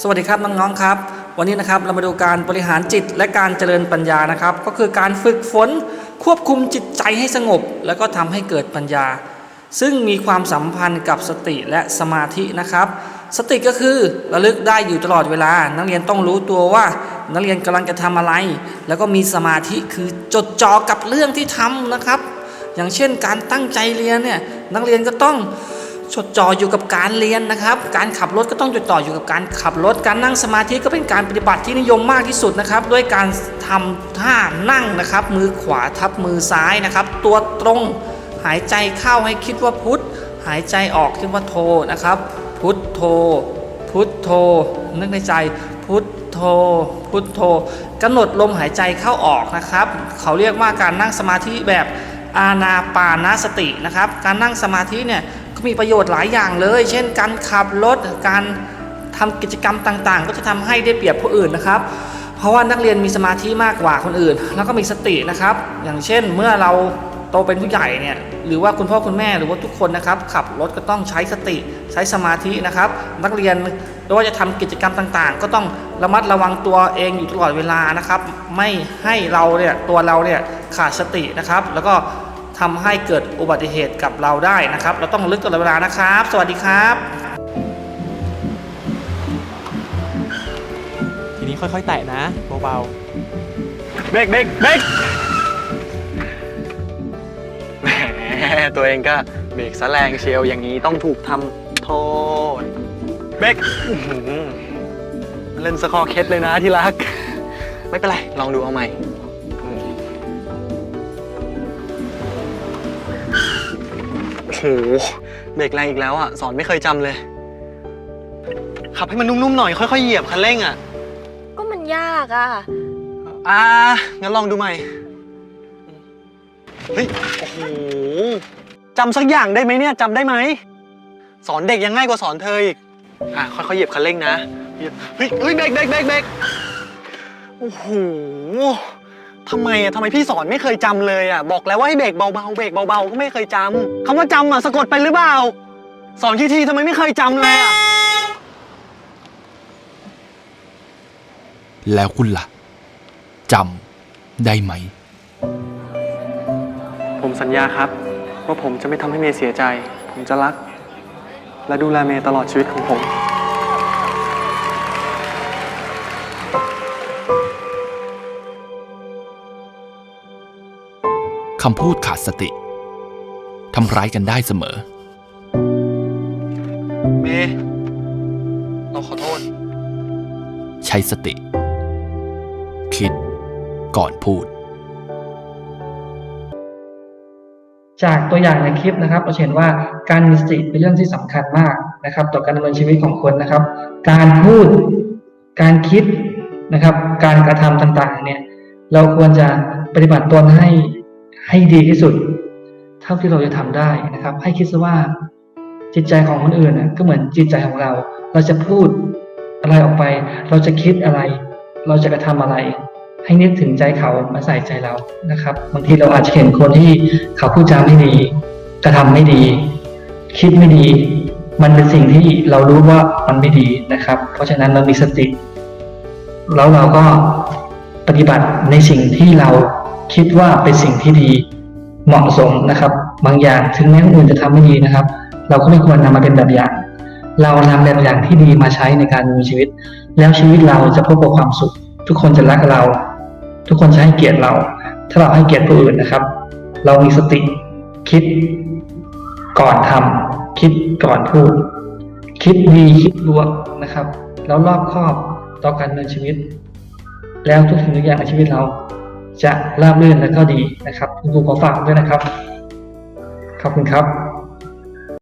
สวัสดีครับน้องๆครับ วันนี้นะครับเรามาดูการบริหารจิตและการเจริญปัญญานะครับ ก็คือการฝึกฝนควบคุมจิตใจให้สงบ แล้วก็ทำให้เกิดปัญญา ซึ่งมีความสัมพันธ์กับสติและสมาธินะครับ สติก็คือระลึกได้อยู่ตลอดเวลา นักเรียนต้องรู้ตัวว่านักเรียนกำลังจะทำอะไร แล้วก็มีสมาธิคือจดจ่อกับเรื่องที่ทำนะครับ อย่างเช่นการตั้งใจเรียนเนี่ยนักเรียนก็ต้อง จดจ่ออยู่กับการเรียนนะครับ การขับรถก็ต้องจดจ่ออยู่กับการขับรถ การนั่งสมาธิก็เป็นการปฏิบัติที่นิยมมากที่สุดนะครับ ด้วยการทำท่านั่งนะครับ มือขวาทับมือซ้ายนะครับ ตัวตรงหายใจเข้าให้คิดว่าพุทธหายใจออกคิดว่าโทนะครับ พุทโธพุทโธนึกในใจ พุทโธพุทโธกำหนดลมหายใจเข้าออกนะครับ เขาเรียกว่าการนั่งสมาธิแบบอานาปานาสตินะครับ การนั่งสมาธิเนี่ย ก็มีประโยชน์หลายอย่างเลย เช่น การขับรถการทำกิจกรรมต่างๆ ก็จะทำให้ได้เปรียบผู้อื่นนะครับ เพราะว่านักเรียนมีสมาธิมากกว่าคนอื่น แล้วก็มีสตินะครับ อย่างเช่นเมื่อเราโตเป็นผู้ใหญ่เนี่ยหรือว่าคุณพ่อคุณแม่หรือว่าทุกคนนะครับขับรถก็ต้องใช้สติใช้สมาธินะครับ นักเรียนไม่ว่าจะทำกิจกรรมต่างๆ ก็ต้องระมัดระวังตัวเองอยู่ตลอดเวลานะครับ ไม่ให้เราเนี่ยตัวเราเนี่ยขาดสตินะครับ แล้วก็ ทำให้เกิดอุบัติเหตุกับเราได้นะครับ เราต้องระลึกตลอดเวลานะครับ สวัสดีครับ ทีนี้ค่อยๆ แตะนะเบาเบรกเบรกเบรกแหมตัวเองก็เบรกซะแรงเชียวอย่างนี้ต้องถูกทำโทษเบรกอื้อหือเล่นสกอร์เคสเลยนะที่รัก ไม่เป็นไร ลองดูเอาใหม่อืม โอ้โหเบรกแรงอีกแล้วอะ สอนไม่เคยจำเลย ขับให้มันนุ่มๆหน่อย ค่อยๆเหยียบคันเร่งอะ ก็มันยากอะอ่า งั้นลองดูใหม่ เฮ้ย โอ้โหจำสักอย่างได้ไหมเนี่ยจำได้ไหม สอนเด็กยังง่ายกว่าสอนเธออีก อะ ค่อยๆเหยียบคันเร่งนะเหยียบเฮ้ยเฮ้ยเบรกเบรกเบรกเบรกโอ้โห ทำไมอะทำไมพี่สอนไม่เคยจำเลยอะบอกแล้วว่าให้เบรกเบาๆเบรกเบาๆก็ไม่เคยจำคำว่าจำอะสะกดไปหรือเปล่า สอนทีทีทำไมไม่เคยจำเลยอะแล้วคุณล่ะจำได้ไหม ผมสัญญาครับ ว่าผมจะไม่ทำให้เมย์เสียใจ ผมจะรัก และดูแลเมย์ตลอดชีวิตของผม คำพูดขาดสติทำร้ายกันได้เสมอ เมย์เราขอโทษ ใช้สติ คิดก่อนพูด จากตัวอย่างในคลิปนะครับ เราจะเห็นว่าการมีสติเป็นเรื่องที่สำคัญมากนะครับ ต่อการดำเนินชีวิตของคนนะครับ การพูด การคิดนะครับ การกระทำต่างๆเนี่ยเราควรจะปฏิบัติตนให้ ให้ดีที่สุด เท่าที่เราจะทำได้นะครับ ให้คิดซะว่าจิตใจของคนอื่นน่ะก็เหมือนจิตใจของเรา เราจะพูดอะไรออกไป เราจะคิดอะไร เราจะกระทำอะไร ให้นึกถึงใจเขามาใส่ใจเรานะครับ บางทีเราอาจจะเห็นคนที่เขาพูดจาไม่ดี กระทำไม่ดี คิดไม่ดี มันเป็นสิ่งที่เรารู้ว่ามันไม่ดีนะครับ เพราะฉะนั้นเรามีสติ แล้วเราก็ปฏิบัติในสิ่งที่เรา คิดว่าเป็นสิ่งที่ดีเหมาะสมนะครับ บางอย่างถึงแม้คนอื่นจะทำไม่ดีนะครับ เราก็ไม่ควรนำมาเป็นแบบอย่าง เรานำแบบอย่างที่ดีมาใช้ในการดำเนินชีวิต แล้วชีวิตเราจะพบกับความสุข ทุกคนจะรักเรา ทุกคนจะให้เกียรติเรา ถ้าเราให้เกียรติผู้อื่นนะครับ เรามีสติคิดก่อนทำคิดก่อนพูด คิดดีคิดบวกนะครับ แล้วรอบคอบต่อการดำเนินชีวิต แล้วทุกสิ่งทุกอย่างในชีวิตเรา จะราบรื่นและก็ดีนะครับ คุณครูขอฝากด้วยนะครับ ขอบคุณครับ